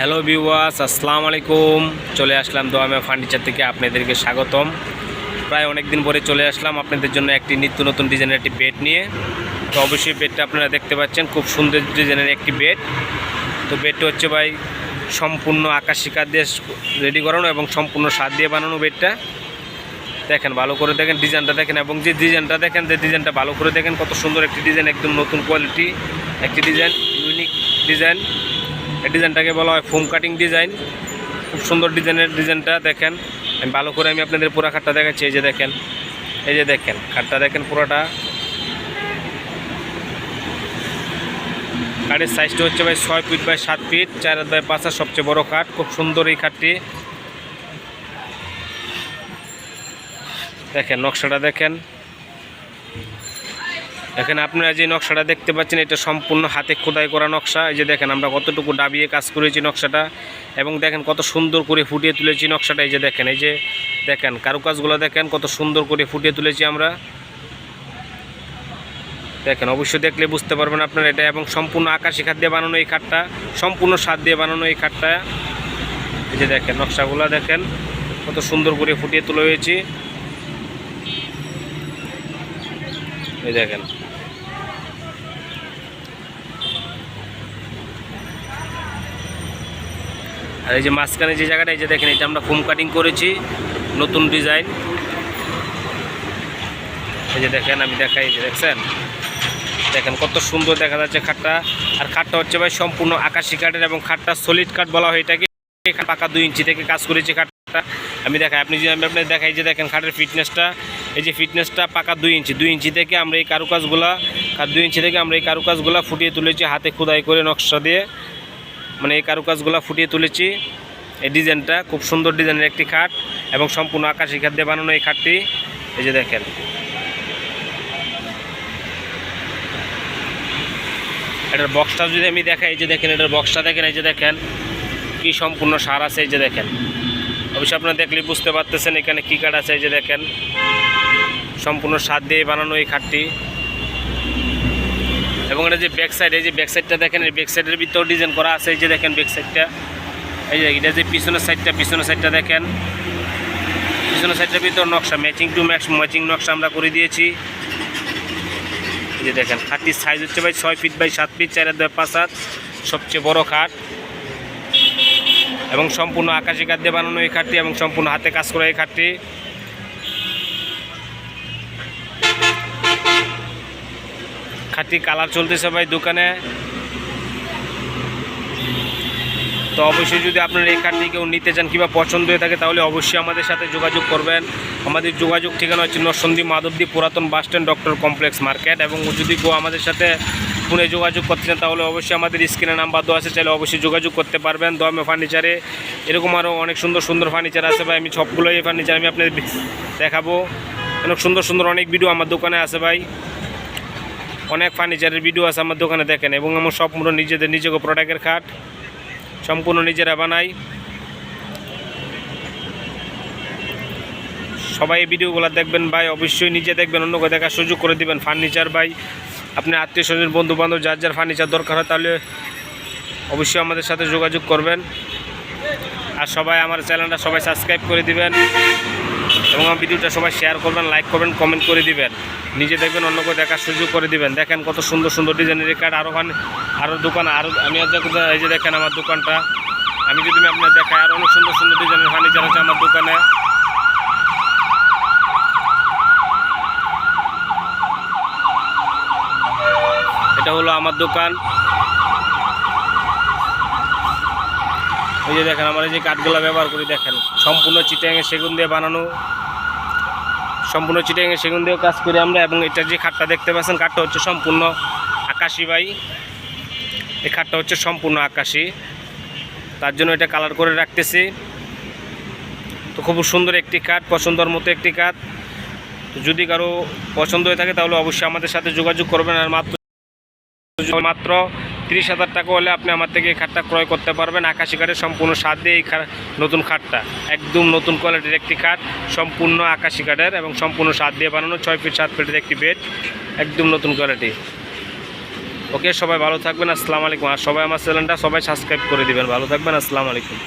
Hello বিওয়াস আসসালামু আলাইকুম। চলে আসলাম দোয়ামে ফার্নিচার থেকে আপনাদেরকে স্বাগতম। প্রায় অনেক দিন পরে চলে আসলাম আপনাদের জন্য একটি নিত্য নতুন ডিজাইনের একটি বেড নিয়ে। তো অবশ্যই বেডটা আপনারা দেখতে পাচ্ছেন, খুব সুন্দর ডিজাইনের একটি বেড। তো বেডটা হচ্ছে ভাই সম্পূর্ণ আকাশিকা দিয়ে রেডি করানো এবং সম্পূর্ণ সার দিয়ে বানানো বেডটা। দেখেন, ভালো করে দেখেন ডিজাইনটা দেখেন এবং যে ডিজাইনটা দেখেন, যে ডিজাইনটা ভালো করে দেখেন কত সুন্দর একটি ডিজাইন, একদম নতুন কোয়ালিটি একটি ডিজাইন, ইউনিক ডিজাইন। এই ডিজাইনটাকে বলা হয় ফোম কাটিং ডিজাইন। খুব সুন্দর ডিজাইনের ডিজাইনটা দেখেন। আমি ভালো করে আমি আপনাদের পুরো খাটটা দেখাচ্ছি, এই যে দেখেন। এই যে দেখেন, খাটটা দেখেন পুরোটা। খাটের সাইজটা হচ্ছে ভাই ছয় ফিট বাই সাত ফিট চার হাত বাই পাঁচ সবচেয়ে বড় খাট। খুব সুন্দর এই খাটটি। দেখেন, নকশাটা দেখেন। এখানে আপনারা যে নকশাটা দেখতে পাচ্ছেন, এটা সম্পূর্ণ হাতে খোদাই করা নকশা। এই যে দেখেন, আমরা কতটুকু ডাবিয়ে কাজ করেছি নকশাটা এবং দেখেন কত সুন্দর করে ফুটিয়ে তুলেছি নকশাটা। এই যে দেখেন, এই যে দেখেন, কারুকাজগুলো দেখেন, কত সুন্দর করে ফুটিয়ে তুলেছি আমরা। দেখেন, অবশ্যই দেখলে বুঝতে পারবেন আপনারা এটা এবং সম্পূর্ণ আকাশি খাত দিয়ে বানানো এই খাটটা, সম্পূর্ণ স্বাদ দিয়ে বানানো এই খাটটা। এই যে দেখেন, নকশাগুলো দেখেন, কত সুন্দর করে ফুটিয়ে তুলে হয়েছি। এই দেখেন আর এই যে মাঝখানে যে জায়গাটা, এই যে দেখেন, এটা আমরা ফোম কাটিং করেছি, নতুন ডিজাইন এই যে দেখেন, আমি দেখাই যে দেখছেন? দেখেন কত সুন্দর দেখা যাচ্ছে খাটটা। আর খাটটা হচ্ছে ভাই সম্পূর্ণ আকাশি কাঠের এবং খাটটা সলিড কাঠ বলা হয় এটাকে। পাকা দুই ইঞ্চি থেকে কাজ করেছি খাটটা। আমি দেখাই, আপনি যদি আমি আপনার দেখাই যে দেখেন খাটের ফিটনেসটা এই যে ফিটনেসটা পাকা দুই ইঞ্চি। দুই ইঞ্চি থেকে আমরা এই কারুকাজগুলা, দুই ইঞ্চি থেকে আমরা এই কারুকাজগুলা ফুটিয়ে তুলেছি হাতে খোদাই করে নকশা দিয়ে। মানে এই কারুকাজগুলা ফুটিয়ে তুলেছি। এই ডিজাইনটা খুব সুন্দর ডিজাইনের একটি খাট এবং সম্পূর্ণ আকাশি খাট দিয়ে বানানো এই খাটটি। এই যে দেখেন। এটার বক্সটা যদি আমি দেখাই, এই যে দেখেন, এটার বক্সটা দেখেন, এই যে দেখেন, কি সম্পূর্ণ সার আছে, এই যে দেখেন। অবশ্যই আপনারা দেখলে বুঝতে পারতেছেন এখানে কী কাঠ আছে, এই যে দেখেন। সম্পূর্ণ সার দিয়ে বানানো এই খাটটি। এবং এটা যে ব্যাক সাইড এই যে ব্যাক সাইডটা দেখেন, এই ব্যাক সাইডের ভিতর ডিজাইন করা আছে, এই যে দেখেন ব্যাক সাইডটা এই যে এটা যে পিছনের সাইডটা পিছনের সাইডটা দেখেন। পিছনের সাইডটার ভিতর নকশা ম্যাচিং টু ম্যাক্স ম্যাচিং নকশা আমরা করে দিয়েছি। এই যে দেখেন খাটটির সাইজ হচ্ছে ভাই ছয় ফিট বাই সাত ফিট চার হাত পাঁচ হাত, সবচেয়ে বড় খাট। এবং সম্পূর্ণ আকাশি কাঠ দিয়ে বানানো এই খাটটি এবং সম্পূর্ণ হাতে কাজ করা এই খাটটি। খাটটি কালার চলতেছে ভাই দোকানে। তো অবশ্যই যদি আপনার এই কার্ডটি কেউ নিতে চান কিংবা পছন্দ হয়ে থাকে, তাহলে অবশ্যই আমাদের সাথে যোগাযোগ করবেন। আমাদের যোগাযোগ ঠিকানা হচ্ছে নরসন্দী মাধবদী পুরাতন bus stand, doctor complex market. এবং যদি কেউ আমাদের সাথে ফোনে যোগাযোগ করতে চান, তাহলে অবশ্যই আমাদের স্ক্রিনে নাম্বার দেওয়া আছে, চাইলে অবশ্যই যোগাযোগ করতে পারবেন। দমে ফার্নিচারে এরকম আরও অনেক সুন্দর সুন্দর ফার্নিচার আছে ভাই। আমি সবগুলো এই ফার্নিচার আমি আপনাদের দেখাবো। অনেক সুন্দর সুন্দর অনেক ভিডিও আমার দোকানে আছে ভাই। অনেক ফার্নিচারের ভিডিও আছে আমার দোকানে দেখেন, এবং আমার সম্পূর্ণ নিজেদের, নিজেকে প্রোডাক্টের খাট, সম্পূর্ণ নিজেরা বানাই। সবাই ভিডিওগুলো দেখবেন, ভাই, অবশ্যই নিজে দেখবেন, অন্যকে দেখার সুযোগ করে দিবেন। ফার্নিচার ভাই, আপনি আত্মীয় স্বজন বন্ধু বান্ধব যার যার ফার্নিচার দরকার হয়, তাহলে অবশ্যই আমাদের সাথে যোগাযোগ করবেন। আর সবাই আমার চ্যানেলটা সবাই সাবস্ক্রাইব করে দিবেন। এবং আমার ভিডিওটা সবাই শেয়ার করবেন লাইক করবেন কমেন্ট করে দিবেন। নিজে দেখবেন, অন্যকে দেখার সুযোগ করে দিবেন। দেখেন কত সুন্দর সুন্দর ডিজাইনের কার্ড আরও ওখানে আরও দোকান আরও আমি এই যে দেখেন আমার দোকানটা। আমি যদি আপনার দেখাই আরও অনেক সুন্দর সুন্দর ডিজাইনের ফার্নিচার আছে আমার দোকানে। এটা হলো আমার দোকান। এই যে দেখেন, আমরা এই যে কাঠগুলো ব্যবহার করি, দেখেন, সম্পূর্ণ চিটাঙে সেগুন দিয়ে বানানো। সম্পূর্ণ চিটাঙে সেগুন দিয়ে কাজ করি আমরা, এবং এটা যে খাটটা দেখতে পাচ্ছেন, খাটটা হচ্ছে সম্পূর্ণ আকাশি বাই এই খাটটা হচ্ছে সম্পূর্ণ আকাশি। তার জন্য এটা কালার করে রাখতেছি। তো খুব সুন্দর একটি কাঠ পছন্দর মতো একটি কাঠ তো যদি কারও পছন্দ হয়ে থাকে, তাহলে অবশ্যই আমাদের সাথে যোগাযোগ করবেন। আর মাত্র মাত্র তিরিশ হাজার টাকা হলে আপনি আমার থেকে এই খাটটা ক্রয় করতে পারবেন। আকাশি কাঠের সম্পূর্ণ স্বাদ দিয়ে এই নতুন খাটটা। একদম নতুন কোয়ালিটির একটি খাট, সম্পূর্ণ আকাশি কাঠের এবং সম্পূর্ণ স্বাদ দিয়ে বানানো, ছয় ফিট সাত ফিটের একটি বেড একদম নতুন কোয়ালিটি ওকে, সবাই ভালো থাকবেন, আসসালামু আলাইকুম। আর সবাই আমার চ্যানেলটা সবাই সাবস্ক্রাইব করে দেবেন। ভালো থাকবেন, আসসালামু আলাইকুম।